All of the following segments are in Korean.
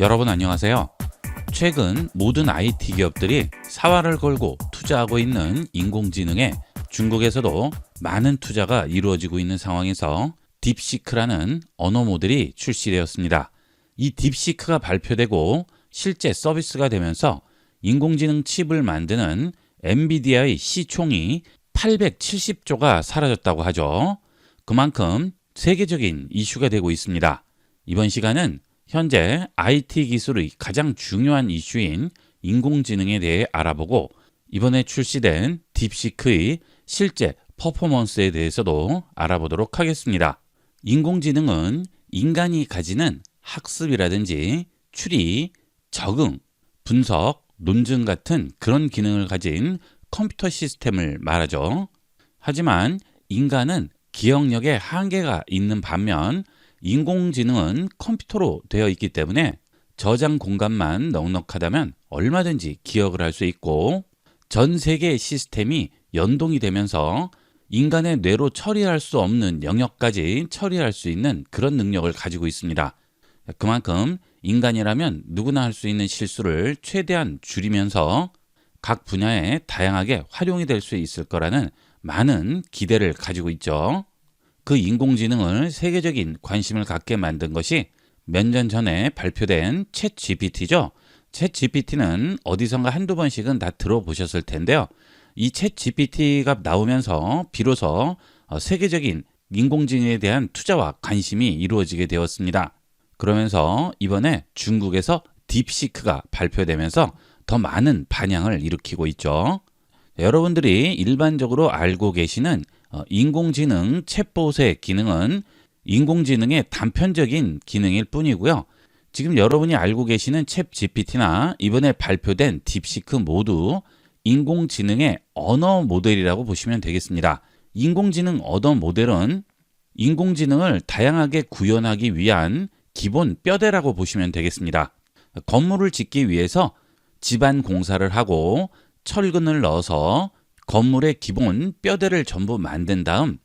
여러분 안녕하세요. 최근 모든 IT 기업들이 사활을 걸고 투자하고 있는 인공지능에 중국에서도 많은 투자가 이루어지고 있는 상황에서 딥시크라는 언어 모델이 출시되었습니다. 이 딥시크가 발표되고 실제 서비스가 되면서 인공지능 칩을 만드는 엔비디아의 시총이 870조가 사라졌다고 하죠. 그만큼 세계적인 이슈가 되고 있습니다. 이번 시간은 현재 IT 기술의 가장 중요한 이슈인 인공지능에 대해 알아보고 이번에 출시된 딥시크의 실제 퍼포먼스에 대해서도 알아보도록 하겠습니다. 인공지능은 인간이 가지는 학습이라든지 추리, 적응, 분석, 논증 같은 그런 기능을 가진 컴퓨터 시스템을 말하죠. 하지만 인간은 기억력에 한계가 있는 반면 인공지능은 컴퓨터로 되어 있기 때문에 저장 공간만 넉넉하다면 얼마든지 기억을 할 수 있고 전 세계의 시스템이 연동이 되면서 인간의 뇌로 처리할 수 없는 영역까지 처리할 수 있는 그런 능력을 가지고 있습니다. 그만큼 인간이라면 누구나 할 수 있는 실수를 최대한 줄이면서 각 분야에 다양하게 활용이 될 수 있을 거라는 많은 기대를 가지고 있죠. 그 인공지능을 세계적인 관심을 갖게 만든 것이 몇 년 전에 발표된 챗 GPT죠. 챗 GPT는 어디선가 한두 번씩은 다 들어보셨을 텐데요. 이 챗 GPT가 나오면서 비로소 어, 세계적인 인공지능에 대한 투자와 관심이 이루어지게 되었습니다. 그러면서 이번에 중국에서 딥시크가 발표되면서 더 많은 반향을 일으키고 있죠. 여러분들이 일반적으로 알고 계시는 어, 인공지능 챗봇의 기능은 인공지능의 단편적인 기능일 뿐이고요. 지금 여러분이 알고 계시는 챗 GPT나 이번에 발표된 딥시크 모두 인공지능의 언어 모델이라고 보시면 되겠습니다. 인공지능 언어 모델은 인공지능을 다양하게 구현하기 위한 기본 뼈대라고 보시면 되겠습니다. 건물을 짓기 위해서 집안 공사를 하고 철근을 넣어서 건물의 기본 뼈대를 전부 만든 다음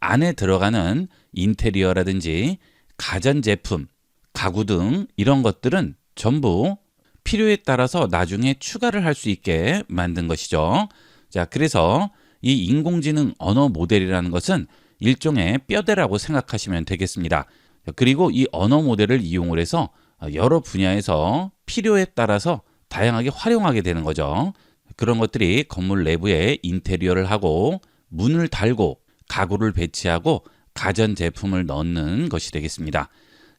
안에 들어가는 인테리어라든지 가전제품, 가구 등 이런 것들은 전부 필요에 따라서 나중에 추가를 할 수 있게 만든 것이죠. 자, 그래서 이 인공지능 언어 모델이라는 것은 일종의 뼈대라고 생각하시면 되겠습니다. 그리고 이 언어 모델을 이용을 해서 여러 분야에서 필요에 따라서 다양하게 활용하게 되는 거죠. 그런 것들이 건물 내부에 인테리어를 하고 문을 달고 가구를 배치하고 가전 제품을 넣는 것이 되겠습니다.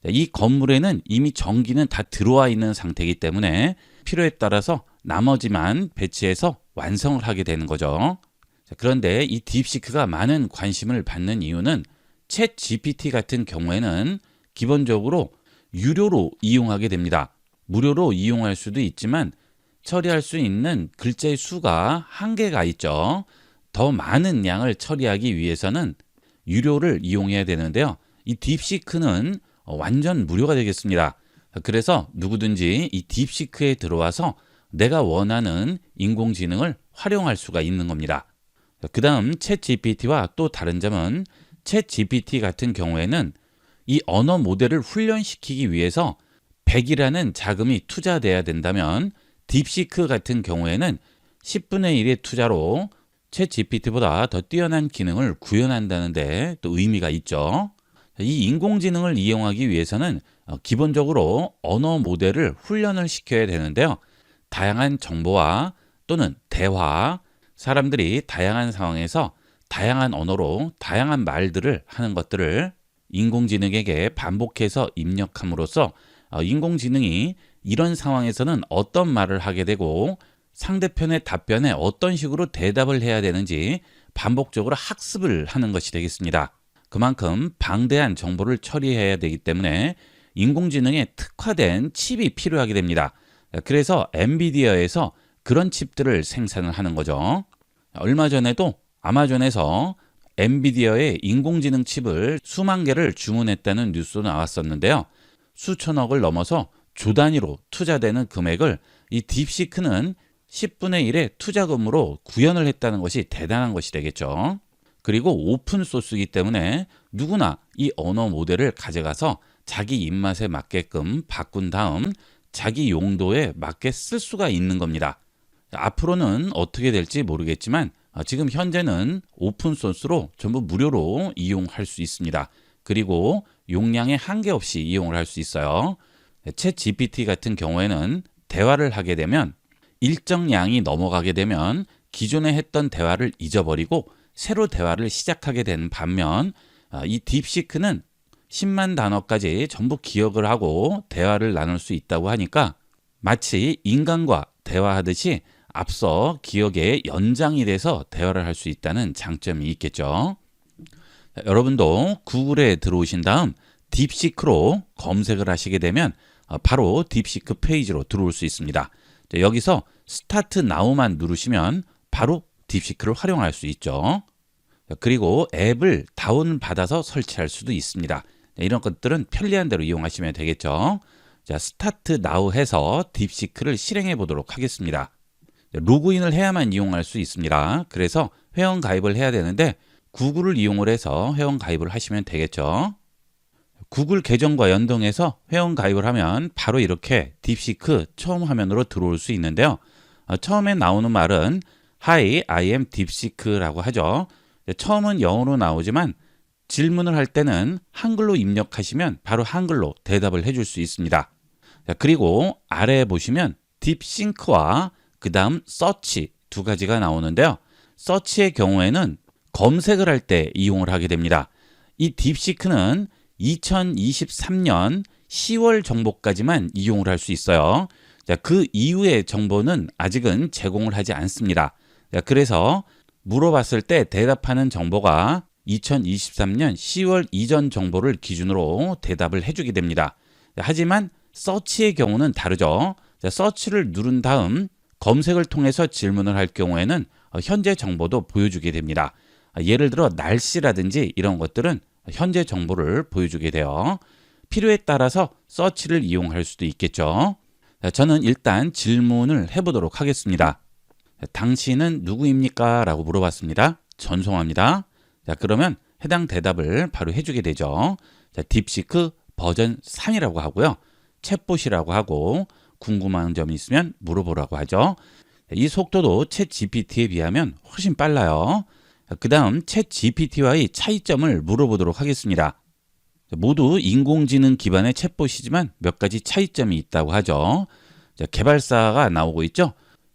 이 건물에는 이미 전기는 다 들어와 있는 상태이기 때문에 필요에 따라서 나머지만 배치해서 완성을 하게 되는 거죠. 그런데 이 딥시크가 많은 관심을 받는 이유는 챗 GPT 같은 경우에는 기본적으로 유료로 이용하게 됩니다. 무료로 이용할 수도 있지만 처리할 수 있는 글자의 수가 한계가 있죠. 더 많은 양을 처리하기 위해서는 유료를 이용해야 되는데요. 이 딥시크는 완전 무료가 되겠습니다. 그래서 누구든지 이 딥시크에 들어와서 내가 원하는 인공지능을 활용할 수가 있는 겁니다. 그 다음 챗 GPT와 또 다른 점은 챗 GPT 같은 경우에는 이 언어 모델을 훈련시키기 위해서 100이라는 자금이 투자돼야 된다면 딥시크 같은 경우에는 10분의 1의 투자로 챗 GPT보다 더 뛰어난 기능을 구현한다는데 또 의미가 있죠. 이 인공지능을 이용하기 위해서는 어, 기본적으로 언어 모델을 훈련을 시켜야 되는데요. 다양한 정보와 또는 대화, 사람들이 다양한 상황에서 다양한 언어로 다양한 말들을 하는 것들을 인공지능에게 반복해서 입력함으로써 어, 인공지능이 이런 상황에서는 어떤 말을 하게 되고 상대편의 답변에 어떤 식으로 대답을 해야 되는지 반복적으로 학습을 하는 것이 되겠습니다. 그만큼 방대한 정보를 처리해야 되기 때문에 인공지능에 특화된 칩이 필요하게 됩니다. 그래서 엔비디아에서 그런 칩들을 생산을 하는 거죠. 얼마 전에도 아마존에서 엔비디아의 인공지능 칩을 수만 개를 주문했다는 뉴스도 나왔었는데요. 수천억을 넘어서 조 단위로 투자되는 금액을 이 딥시크는 10분의 1의 투자금으로 구현을 했다는 것이 대단한 것이 되겠죠. 그리고 오픈 소스이기 때문에 누구나 이 언어 모델을 가져가서 자기 입맛에 맞게끔 바꾼 다음 자기 용도에 맞게 쓸 수가 있는 겁니다. 앞으로는 어떻게 될지 모르겠지만 아, 지금 현재는 오픈 소스로 전부 무료로 이용할 수 있습니다. 그리고 용량에 한계 없이 이용을 할 수 있어요. 챗 GPT 같은 경우에는 대화를 하게 되면 일정 양이 넘어가게 되면 기존에 했던 대화를 잊어버리고 새로 대화를 시작하게 되는 반면 아, 이 딥시크는 10만 단어까지 전부 기억을 하고 대화를 나눌 수 있다고 하니까 마치 인간과 대화하듯이 앞서 기억의 연장이 돼서 대화를 할 수 있다는 장점이 있겠죠. 자, 여러분도 구글에 들어오신 다음 딥시크로 검색을 하시게 되면 어, 바로 딥시크 페이지로 들어올 수 있습니다. 자, 여기서 스타트 나우만 누르시면 바로 딥시크를 활용할 수 있죠. 자, 그리고 앱을 다운받아서 설치할 수도 있습니다. 자, 이런 것들은 편리한 대로 이용하시면 되겠죠. 자, 스타트 나우 해서 딥시크를 실행해 보도록 하겠습니다. 로그인을 해야만 이용할 수 있습니다. 그래서 회원 가입을 해야 되는데 구글을 이용을 해서 회원 가입을 하시면 되겠죠. 구글 계정과 연동해서 회원 가입을 하면 바로 이렇게 딥시크 처음 화면으로 들어올 수 있는데요. 어, 처음에 나오는 말은 Hi, I am 딥시크라고 하죠. 처음은 영어로 나오지만 질문을 할 때는 한글로 입력하시면 바로 한글로 대답을 해줄 수 있습니다. 자, 그리고 아래에 보시면 딥싱크와 그 다음 서치 두 가지가 나오는데요. 서치의 경우에는 검색을 할 때 이용을 하게 됩니다. 이 딥시크는 2023년 10월 정보까지만 이용을 할 수 있어요. 자, 그 이후의 정보는 아직은 제공을 하지 않습니다. 자, 그래서 물어봤을 때 대답하는 정보가 2023년 10월 이전 정보를 기준으로 대답을 해주게 됩니다. 자, 하지만 서치의 경우는 다르죠. 자, 서치를 누른 다음 검색을 통해서 질문을 할 경우에는 어, 현재 정보도 보여주게 됩니다. 아, 예를 들어 날씨라든지 이런 것들은 현재 정보를 보여주게 돼요. 필요에 따라서 서치를 이용할 수도 있겠죠. 저는 일단 질문을 해보도록 하겠습니다. 당신은 누구입니까? 라고 물어봤습니다. 전송합니다. 자, 그러면 해당 대답을 바로 해주게 되죠. 자, 딥시크 버전 3이라고 하고요. 챗봇이라고 하고 궁금한 점이 있으면 물어보라고 하죠. 이 속도도 챗 GPT에 비하면 훨씬 빨라요. 그 다음 챗 GPT와의 차이점을 물어보도록 하겠습니다. 모두 인공지능 기반의 챗봇이지만 몇 가지 차이점이 있다고 하죠. 자, 개발사가 나오고 있죠.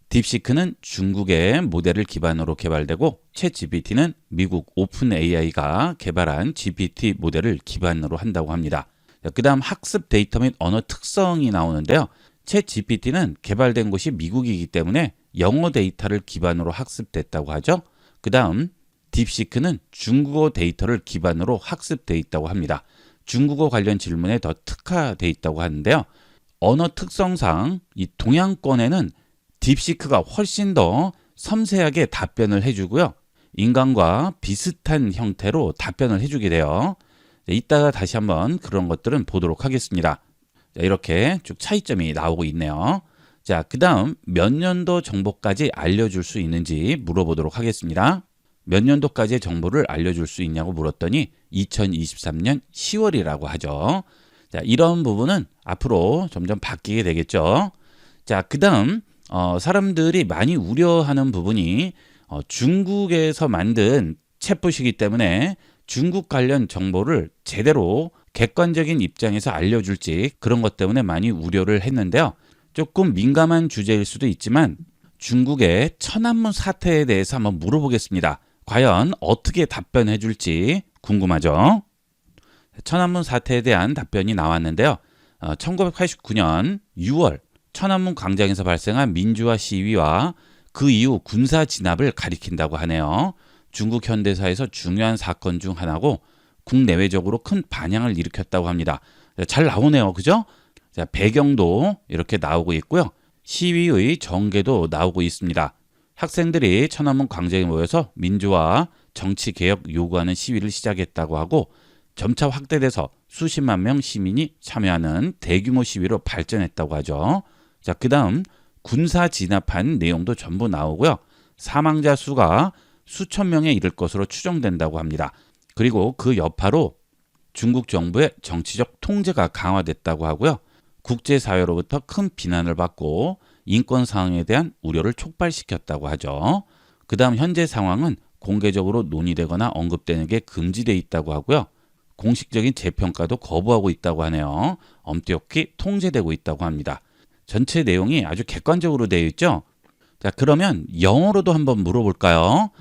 딥시크는 중국의 모델을 기반으로 개발되고 챗 GPT는 미국 오픈 AI가 개발한 GPT 모델을 기반으로 한다고 합니다. 그 다음 학습 데이터 및 언어 특성이 나오는데요. 챗 GPT는 개발된 곳이 미국이기 때문에 영어 데이터를 기반으로 학습됐다고 하죠. 그 다음 딥시크는 중국어 데이터를 기반으로 학습돼 있다고 합니다. 중국어 관련 질문에 더 특화돼 있다고 하는데요. 언어 특성상 이 동양권에는 딥시크가 훨씬 더 섬세하게 답변을 해주고요. 인간과 비슷한 형태로 답변을 해주게 돼요. 이따가 다시 한번 그런 것들은 보도록 하겠습니다. 자, 이렇게 쭉 차이점이 나오고 있네요. 자, 그 다음 몇 년도 정보까지 알려줄 수 있는지 물어보도록 하겠습니다. 몇 년도까지의 정보를 알려줄 수 있냐고 물었더니 2023년 10월이라고 하죠. 자, 이런 부분은 앞으로 점점 바뀌게 되겠죠. 자, 그 다음, 어, 사람들이 많이 우려하는 부분이 어, 중국에서 만든 챗봇이기 때문에 중국 관련 정보를 제대로 객관적인 입장에서 알려줄지 그런 것 때문에 많이 우려를 했는데요. 조금 민감한 주제일 수도 있지만 중국의 천안문 사태에 대해서 한번 물어보겠습니다. 과연 어떻게 답변해 줄지 궁금하죠? 천안문 사태에 대한 답변이 나왔는데요. 어, 1989년 6월 천안문 광장에서 발생한 민주화 시위와 그 이후 군사 진압을 가리킨다고 하네요. 중국 현대사에서 중요한 사건 중 하나고 국내외적으로 큰 반향을 일으켰다고 합니다. 잘 나오네요. 그죠? 자, 배경도 이렇게 나오고 있고요. 시위의 전개도 나오고 있습니다. 학생들이 천안문 광장에 모여서 민주화, 정치 개혁 요구하는 시위를 시작했다고 하고 점차 확대돼서 수십만 명 시민이 참여하는 대규모 시위로 발전했다고 하죠. 자, 그다음 군사 진압한 내용도 전부 나오고요. 사망자 수가 수천 명에 이를 것으로 추정된다고 합니다. 그리고 그 여파로 중국 정부의 정치적 통제가 강화됐다고 하고요. 국제사회로부터 큰 비난을 받고 인권 상황에 대한 우려를 촉발시켰다고 하죠. 그 다음 현재 상황은 공개적으로 논의되거나 언급되는 게 금지돼 있다고 하고요. 공식적인 재평가도 거부하고 있다고 하네요. 엄격히 통제되고 있다고 합니다. 전체 내용이 아주 객관적으로 되어 있죠. 자, 그러면 영어로도 한번 물어볼까요?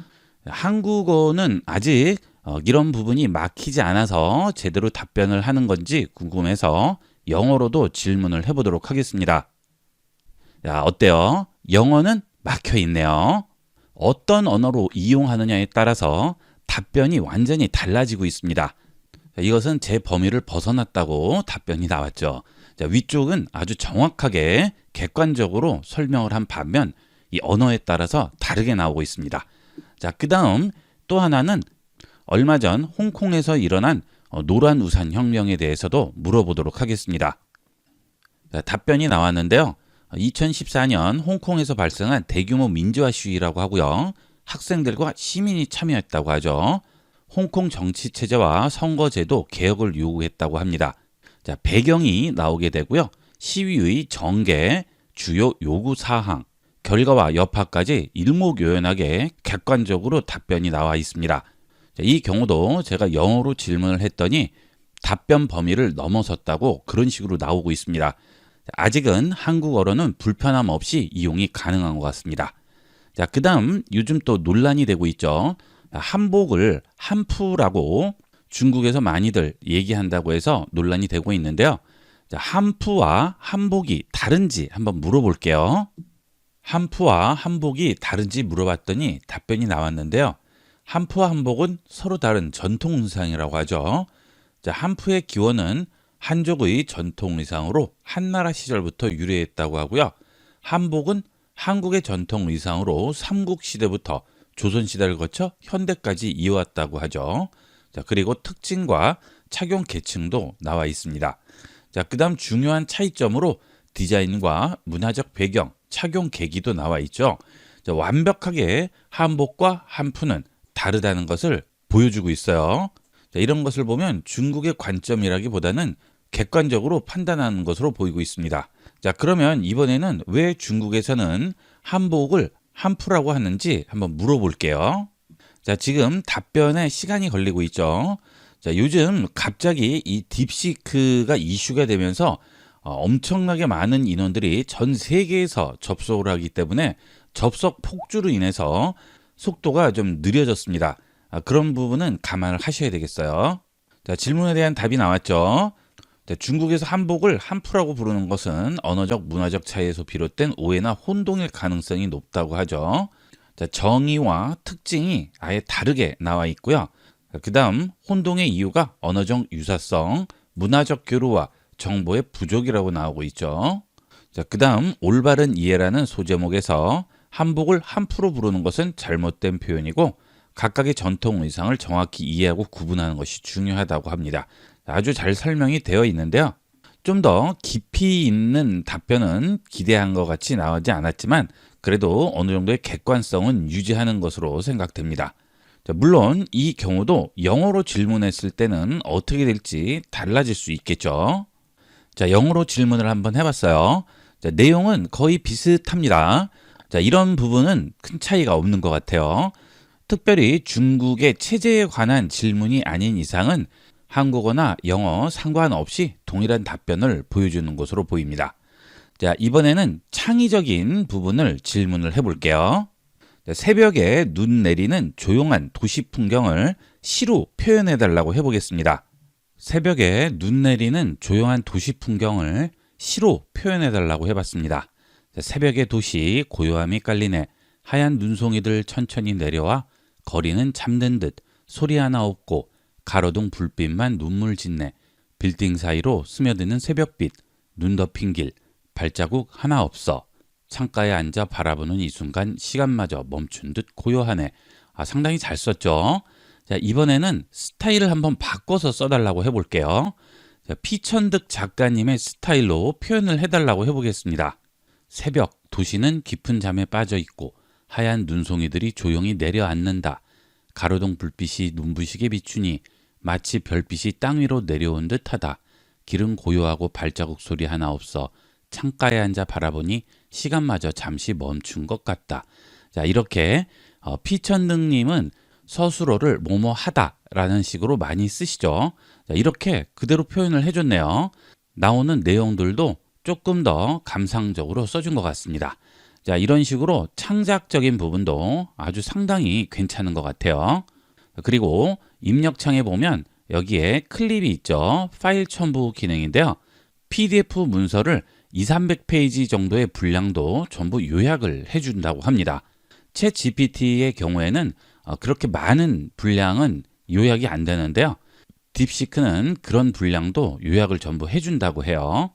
한국어는 아직 어, 이런 부분이 막히지 않아서 제대로 답변을 하는 건지 궁금해서 영어로도 질문을 해보도록 하겠습니다. 자, 어때요? 영어는 막혀 있네요. 어떤 언어로 이용하느냐에 따라서 답변이 완전히 달라지고 있습니다. 자, 이것은 제 범위를 벗어났다고 답변이 나왔죠. 자, 위쪽은 아주 정확하게 객관적으로 설명을 한 반면 이 언어에 따라서 다르게 나오고 있습니다. 자, 그 다음 또 하나는 얼마 전 홍콩에서 일어난 어, 노란 우산 혁명에 대해서도 물어보도록 하겠습니다. 자, 답변이 나왔는데요. 2014년 홍콩에서 발생한 대규모 민주화 시위라고 하고요. 학생들과 시민이 참여했다고 하죠. 홍콩 정치 체제와 선거제도 개혁을 요구했다고 합니다. 자, 배경이 나오게 되고요. 시위의 전개, 주요 요구 사항, 결과와 여파까지 일목요연하게 객관적으로 답변이 나와 있습니다. 자, 이 경우도 제가 영어로 질문을 했더니 답변 범위를 넘어섰다고 그런 식으로 나오고 있습니다. 아직은 한국어로는 불편함 없이 이용이 가능한 것 같습니다. 자, 그 다음 요즘 또 논란이 되고 있죠. 한복을 한푸라고 중국에서 많이들 얘기한다고 해서 논란이 되고 있는데요. 자, 한푸와 한복이 다른지 한번 물어볼게요. 한푸와 한복이 다른지 물어봤더니 답변이 나왔는데요. 한푸와 한복은 서로 다른 전통 의상이라고 하죠. 자, 한푸의 기원은 한족의 전통 의상으로 한나라 시절부터 유래했다고 하고요. 한복은 한국의 전통 의상으로 삼국 시대부터 조선 시대를 거쳐 현대까지 이어왔다고 하죠. 자, 그리고 특징과 착용 계층도 나와 있습니다. 자, 그다음 중요한 차이점으로 디자인과 문화적 배경, 착용 계기도 나와 있죠. 자, 완벽하게 한복과 한푸는 다르다는 것을 보여주고 있어요. 자, 이런 것을 보면 중국의 관점이라기보다는 객관적으로 판단하는 것으로 보이고 있습니다. 자, 그러면 이번에는 왜 중국에서는 한복을 한푸라고 하는지 한번 물어볼게요. 자, 지금 답변에 시간이 걸리고 있죠. 자, 요즘 갑자기 이 딥시크가 이슈가 되면서 어, 엄청나게 많은 인원들이 전 세계에서 접속을 하기 때문에 접속 폭주로 인해서 속도가 좀 느려졌습니다. 아, 그런 부분은 감안을 하셔야 되겠어요. 자, 질문에 대한 답이 나왔죠. 자, 중국에서 한복을 한푸라고 부르는 것은 언어적, 문화적 차이에서 비롯된 오해나 혼동일 가능성이 높다고 하죠. 자, 정의와 특징이 아예 다르게 나와 있고요. 그 다음 혼동의 이유가 언어적 유사성, 문화적 교류와 정보의 부족이라고 나오고 있죠. 자, 그 다음 올바른 이해라는 소제목에서 한복을 한푸로 부르는 것은 잘못된 표현이고 각각의 전통 의상을 정확히 이해하고 구분하는 것이 중요하다고 합니다. 아주 잘 설명이 되어 있는데요. 좀 더 깊이 있는 답변은 기대한 것 같이 나오지 않았지만 그래도 어느 정도의 객관성은 유지하는 것으로 생각됩니다. 자, 물론 이 경우도 영어로 질문했을 때는 어떻게 될지 달라질 수 있겠죠. 자, 영어로 질문을 한번 해봤어요. 자, 내용은 거의 비슷합니다. 자, 이런 부분은 큰 차이가 없는 것 같아요. 특별히 중국의 체제에 관한 질문이 아닌 이상은 한국어나 영어 상관없이 동일한 답변을 보여주는 것으로 보입니다. 자, 이번에는 창의적인 부분을 질문을 해볼게요. 자, 새벽에 눈 내리는 조용한 도시 풍경을 시로 표현해 달라고 해보겠습니다. 새벽에 눈 내리는 조용한 도시 풍경을 시로 표현해 달라고 해봤습니다. 자, 새벽의 도시 고요함이 깔리네 하얀 눈송이들 천천히 내려와 거리는 잠든 듯 소리 하나 없고 가로등 불빛만 눈물 짓네. 빌딩 사이로 스며드는 새벽빛 눈 덮인 길 발자국 하나 없어. 창가에 앉아 바라보는 이 순간 시간마저 멈춘 듯 고요하네. 아, 상당히 잘 썼죠? 자 이번에는 스타일을 한번 바꿔서 써달라고 해볼게요. 자, 피천득 작가님의 스타일로 표현을 해달라고 해보겠습니다. 새벽 도시는 깊은 잠에 빠져 있고 하얀 눈송이들이 조용히 내려앉는다 가로등 불빛이 눈부시게 비추니 마치 별빛이 땅 위로 내려온 듯하다. 길은 고요하고 발자국 소리 하나 없어 창가에 앉아 바라보니 시간마저 잠시 멈춘 것 같다. 자, 이렇게 어, 피천능님은 서술어를 뭐뭐 하다라는 식으로 많이 쓰시죠. 자, 이렇게 그대로 표현을 해줬네요. 나오는 내용들도 조금 더 감상적으로 써준 것 같습니다. 자, 이런 식으로 창작적인 부분도 아주 상당히 괜찮은 것 같아요. 그리고 입력창에 보면 여기에 클립이 있죠. 파일 첨부 기능인데요. PDF 문서를 2, 300페이지 정도의 분량도 전부 요약을 해준다고 합니다. 챗 GPT의 경우에는 어, 그렇게 많은 분량은 요약이 안 되는데요. 딥시크는 그런 분량도 요약을 전부 해준다고 해요.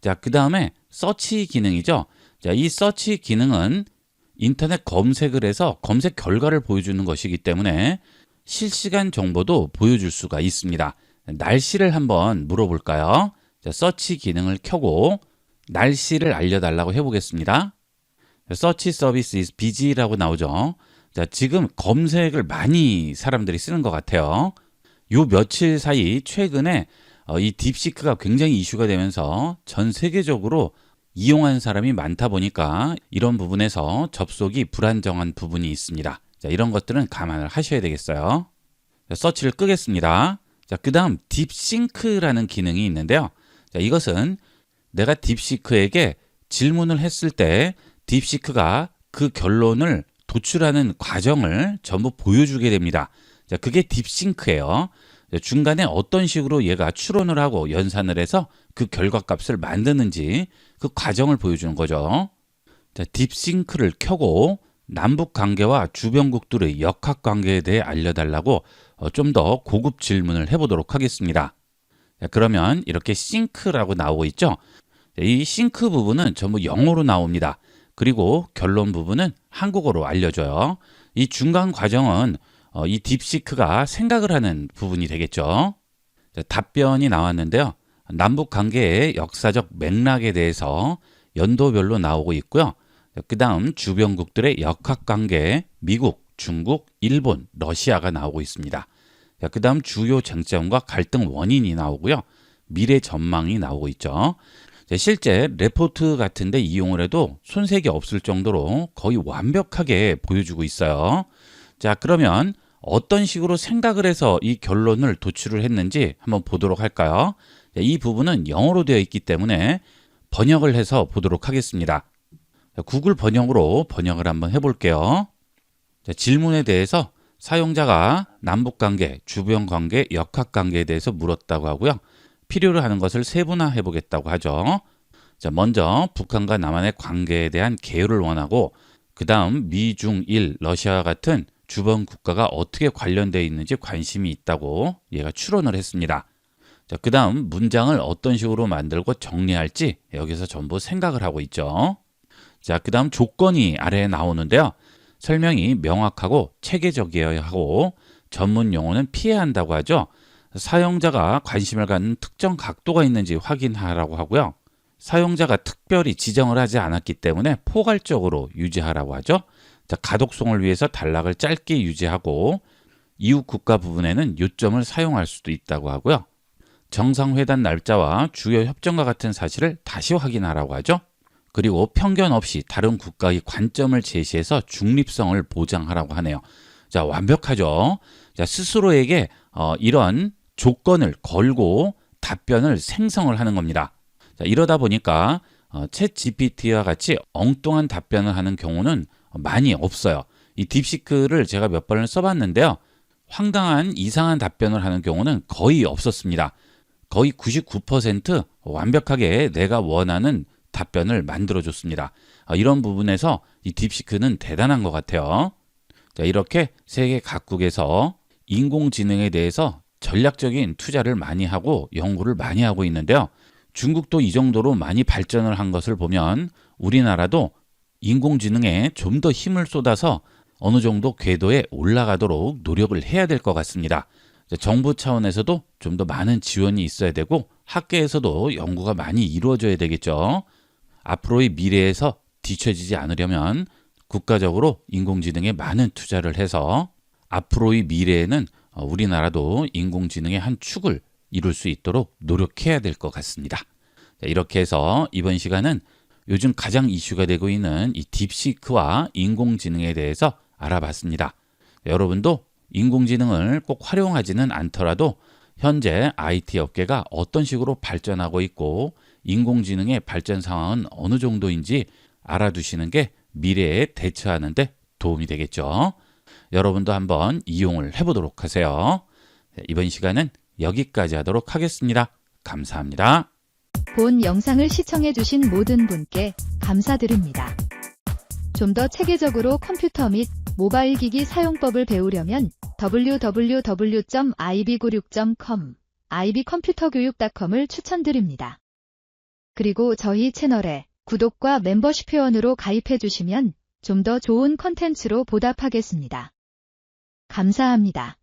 자, 그 다음에 서치 기능이죠. 자, 이 서치 기능은 인터넷 검색을 해서 검색 결과를 보여주는 것이기 때문에 실시간 정보도 보여줄 수가 있습니다. 날씨를 한번 물어볼까요? 자, 서치 기능을 켜고 날씨를 알려달라고 해보겠습니다. 서치 서비스 is busy라고 나오죠. 자, 지금 검색을 많이 사람들이 쓰는 것 같아요. 요 며칠 사이 최근에 어, 이 딥시크가 굉장히 이슈가 되면서 전 세계적으로 이용한 사람이 많다 보니까 이런 부분에서 접속이 불안정한 부분이 있습니다. 자, 이런 것들은 감안을 하셔야 되겠어요. 자, 서치를 끄겠습니다. 자, 그 다음 딥싱크라는 기능이 있는데요. 자, 이것은 내가 딥시크에게 질문을 했을 때 딥시크가 그 결론을 도출하는 과정을 전부 보여주게 됩니다. 자, 그게 딥싱크예요. 중간에 어떤 식으로 얘가 추론을 하고 연산을 해서 그 결과값을 만드는지 그 과정을 보여주는 거죠. 자, 딥싱크를 켜고 남북 관계와 주변국들의 역학 관계에 대해 알려달라고 어, 좀더 고급 질문을 해보도록 하겠습니다. 자, 그러면 이렇게 싱크라고 나오고 있죠. 이 싱크 부분은 전부 영어로 나옵니다. 그리고 결론 부분은 한국어로 알려줘요. 이 중간 과정은 어, 이 딥시크가 생각을 하는 부분이 되겠죠. 자, 답변이 나왔는데요. 남북 관계의 역사적 맥락에 대해서 연도별로 나오고 있고요. 그 다음 주변국들의 역학 관계, 미국, 중국, 일본, 러시아가 나오고 있습니다. 그 다음 주요 쟁점과 갈등 원인이 나오고요. 미래 전망이 나오고 있죠. 실제 레포트 같은데 이용을 해도 손색이 없을 정도로 거의 완벽하게 보여주고 있어요. 자, 그러면 어떤 식으로 생각을 해서 이 결론을 도출을 했는지 한번 보도록 할까요? 이 부분은 영어로 되어 있기 때문에 번역을 해서 보도록 하겠습니다. 구글 번역으로 번역을 한번 해볼게요. 자, 질문에 대해서 사용자가 남북관계, 주변관계, 역학관계에 대해서 물었다고 하고요. 필요로 하는 것을 세분화해 보겠다고 하죠. 자, 먼저 북한과 남한의 관계에 대한 개요를 원하고 그 다음 미, 중, 일, 러시아와 같은 주변 국가가 어떻게 관련되어 있는지 관심이 있다고 얘가 추론을 했습니다. 자, 그 다음 문장을 어떤 식으로 만들고 정리할지 여기서 전부 생각을 하고 있죠. 자, 그 다음 조건이 아래에 나오는데요. 설명이 명확하고 체계적이어야 하고 전문 용어는 피해야 한다고 하죠. 사용자가 관심을 갖는 특정 각도가 있는지 확인하라고 하고요. 사용자가 특별히 지정을 하지 않았기 때문에 포괄적으로 유지하라고 하죠. 자, 가독성을 위해서 단락을 짧게 유지하고 이웃 국가 부분에는 요점을 사용할 수도 있다고 하고요. 정상회담 날짜와 주요 협정과 같은 사실을 다시 확인하라고 하죠. 그리고 편견 없이 다른 국가의 관점을 제시해서 중립성을 보장하라고 하네요. 자, 완벽하죠. 자, 스스로에게 어, 이런 조건을 걸고 답변을 생성을 하는 겁니다. 자, 이러다 보니까 어, 챗 GPT와 같이 엉뚱한 답변을 하는 경우는 많이 없어요. 이 딥시크를 제가 몇 번을 써봤는데요. 황당한 이상한 답변을 하는 경우는 거의 없었습니다. 거의 99% 완벽하게 내가 원하는 답변을 만들어줬습니다. 아, 이런 부분에서 이 딥시크는 대단한 것 같아요. 자, 이렇게 세계 각국에서 인공지능에 대해서 전략적인 투자를 많이 하고 연구를 많이 하고 있는데요. 중국도 이 정도로 많이 발전을 한 것을 보면 우리나라도 인공지능에 좀 더 힘을 쏟아서 어느 정도 궤도에 올라가도록 노력을 해야 될 것 같습니다. 정부 차원에서도 좀 더 많은 지원이 있어야 되고 학계에서도 연구가 많이 이루어져야 되겠죠. 앞으로의 미래에서 뒤처지지 않으려면 국가적으로 인공지능에 많은 투자를 해서 앞으로의 미래에는 우리나라도 인공지능의 한 축을 이룰 수 있도록 노력해야 될 것 같습니다. 자, 이렇게 해서 이번 시간은 요즘 가장 이슈가 되고 있는 이 딥시크와 인공지능에 대해서 알아봤습니다. 여러분도 인공지능을 꼭 활용하지는 않더라도 현재 IT 업계가 어떤 식으로 발전하고 있고 인공지능의 발전 상황은 어느 정도인지 알아두시는 게 미래에 대처하는데 도움이 되겠죠. 여러분도 한번 이용을 해보도록 하세요. 네, 이번 시간은 여기까지 하도록 하겠습니다. 감사합니다. 본 영상을 시청해주신 모든 분께 감사드립니다. 좀 더 체계적으로 컴퓨터 및 모바일 기기 사용법을 배우려면 www.ib96.com, ib컴퓨터교육.com을 추천드립니다. 그리고 저희 채널에 구독과 멤버십 회원으로 가입해 주시면 좀 더 좋은 컨텐츠로 보답하겠습니다. 감사합니다.